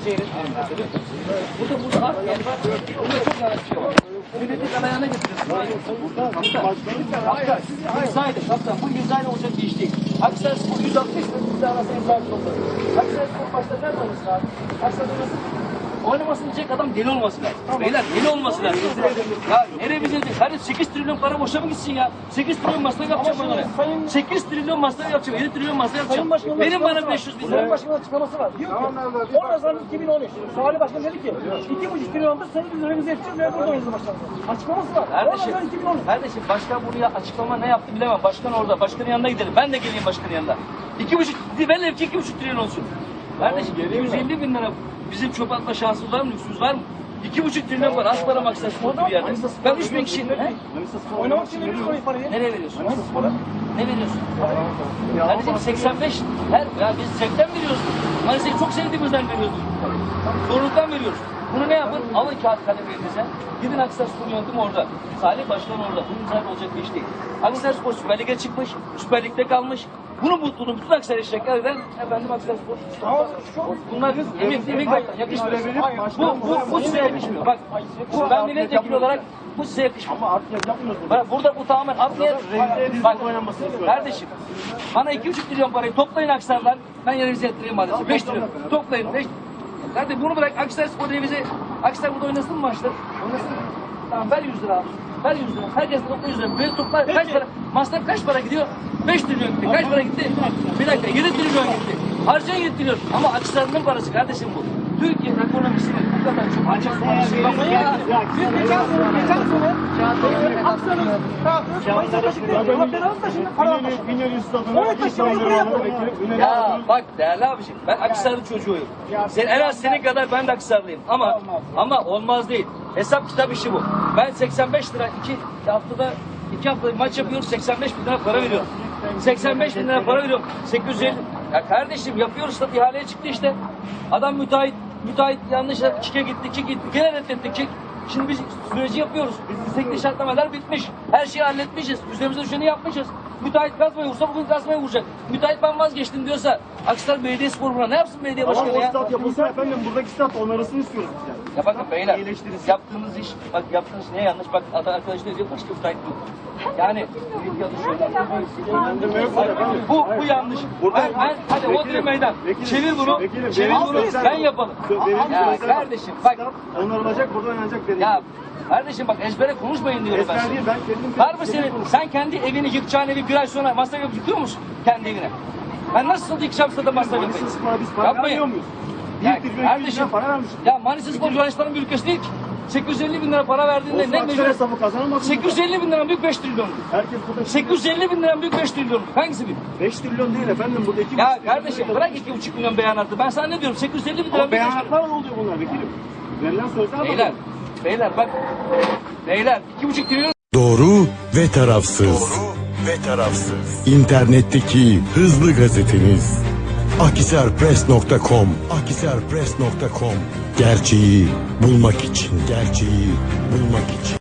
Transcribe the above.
Burada burada art yer var. Burada çok bir şey var. Getiriyorsun. Kaptan, imzaydı kaptan. Bu imzayla olacak bir iş değil. Aksaray Spor 160 ve imza arasında imza oldu. Aksaray Spor başta nerede olması lazım? Aksaray oynasın. Oynamasın diyecek adam deli olması lazım. Beyler deli olması lazım. Ya nereye diyecek? Hadi 8 trilyon para boşa mı gitsin ya? 8 trilyon masraf yapacağım ben oraya. 8 trilyon masraf yapacağım. 7 trilyon masraf yapacağım. Verin bana 500 bin lira. Sayın Başkan'ın açıklaması var. Diyor ki 10 Haziran 2013. Salih Başkan dedi ki 2,5 trilyonda seni biz önümüze yetişeceğiz ve burada oynayacağız başkanımız. Açıklaması var. 10 Kardeşim, Haziran 2013. kardeşim başkan bunu ya açıklama ne yaptı bilemem. Başkan orada. Başkanın yanına gidelim. Ben de geleyim başkanın yanına. İki buçuk, velev ki iki buçuk trilyon olsun. Kardeşim 250 bin lira bizim çöp atma şansımız var mı? Lüksümüz var mı? İki buçuk trilyon var. Az para maksat bir yerde. Ben üç bin kişi. Oynamak için veriyoruz parayı parayı. Nereye veriyorsun? Ne veriyorsun? Kardeşim 85. Her, ya biz zevkten veriyoruz. Maalesef çok sevdiğimizden veriyoruz. Zorluktan veriyoruz. Bunu ne yapın? Alın kağıt kalem elinize. Gidin Aksaray Spor yönetimi orada. Salih Başkan orada. Bunun zaten olacak bir iş değil. Aksaray Spor Süper Lig'e çıkmış. Süper Lig'de kalmış. Bunu mutluluğunu bütün Aksaray şeker eden efendim Aksaray Spor. Bunlar emekli emekli yakışmıyor. Bu, bu, bu size yakışmıyor. Bak ben milletvekili olarak bu size yakışmıyor. Ama artık yapmıyorsunuz. Bak burada bu tamamen art niyet. Revize Bak kardeşim bana 2,5 milyon parayı toplayın Aksar'dan. Ben revize ettireyim maalesef. 5 trilyon. Toplayın. 5 Kardeşim bunu bırak Aksar Spor revize. Aksar burada oynasın mı maçta? Oynasın. Tamam ver 100 lira abi. Ver 100 lira. Herkes topla 100 lira. Böyle topla kaç para? Masraf kaç para gidiyor? 5 trilyon gitti. Kaç para gitti? Bir dakika 7 trilyon gitti. Harcayan 7 trilyon. Ama Aksar'ın parası kardeşim bu. Türkiye ekonomisinin kadar çok harcaması. Bak ya. Biz geçen sene, geçen sene Aksaray'ın dağıtıyoruz. Mayıs'a taşıklayız. Ama beramız da şimdi para. Binali Stadı'nı Evet, ilk taşımayı buraya Ünal Ya bak değerli abiciğim ben Akhisarlı çocuğuyum. Sen, en az senin kadar ben de Akhisarlıyım. Ama ama olmaz değil. Hesap kitap işi bu. Ben 85 lira iki haftada iki haftada maç yapıyorum 85 bin lira para veriyorum. 85 bin lira para veriyorum. 850. Ya kardeşim yapıyoruz da ihaleye çıktı işte. Adam müteahhit müteahhit yanlışla çike gitti, çike gitti. Gene reddettik. Çek. Şimdi biz süreci yapıyoruz. Teknik şartlamalar bitmiş. Her şeyi halletmişiz. Üzerimize düşeni yapmışız. Müteahhit gazmaya vursa bugün gazmaya vuracak. Müteahhit ben vazgeçtim diyorsa Aksar Belediyespor buna ne yapsın belediye Ama başkanı o ya? stat yapılsın efendim buradaki stat onarısını istiyoruz biz yani. Ya bakın beyler İyileştirirsin. yaptığınız iş bak yaptığınız ne yanlış bak arkadaş diyor başka müteahhit bu. Yani bu bu yanlış. Ben, ben hadi Odri meydan. Vekilim, Çevir bunu. vekilim, Çevir vekilim, bunu. vekilim. Ben yapalım. Vekilim, Ya vekilim. kardeşim bak Stat onarılacak burada oynanacak dedi. ya kardeşim bak ezbere konuşmayın diyorum ben Ezber size. değil ben kendim Var mı senin? Sen kendi evini yıkacağın evi bir ay sonra masraf yapıp yıkıyor musun? Kendi evine. Ben nasıl yıkacağım sana masraf yapayım? Manisa Spor'a biz para Yapmayın. vermiyor muyuz? Ya 1 trilyon 200 kardeşim, para vermişiz. ya Manisa Spor Yunanistan'ın bir ülkesi değil ki. 850 bin lira para verdiğinde ne mecbur? hesabı kazanamaz mı? 850 bin lira büyük 5 trilyon. Herkes burada 850 bin lira büyük 5 trilyon. Hangisi büyük? 5 trilyon değil efendim burada 2 Ya kardeşim bırak 2,5 milyon beyanatı. Ben sana ne diyorum? 850 bin lira büyük 5 beyanatlar ne oluyor bunlar vekilim? Verilen sözler Beyler, var. Beyler bak. Beyler 2,5 trilyon Doğru ve tarafsız. Doğru ve tarafsız. İnternetteki hızlı gazeteniz. Akisarpress.com Akisarpress.com Gerçeği bulmak için. Gerçeği bulmak için.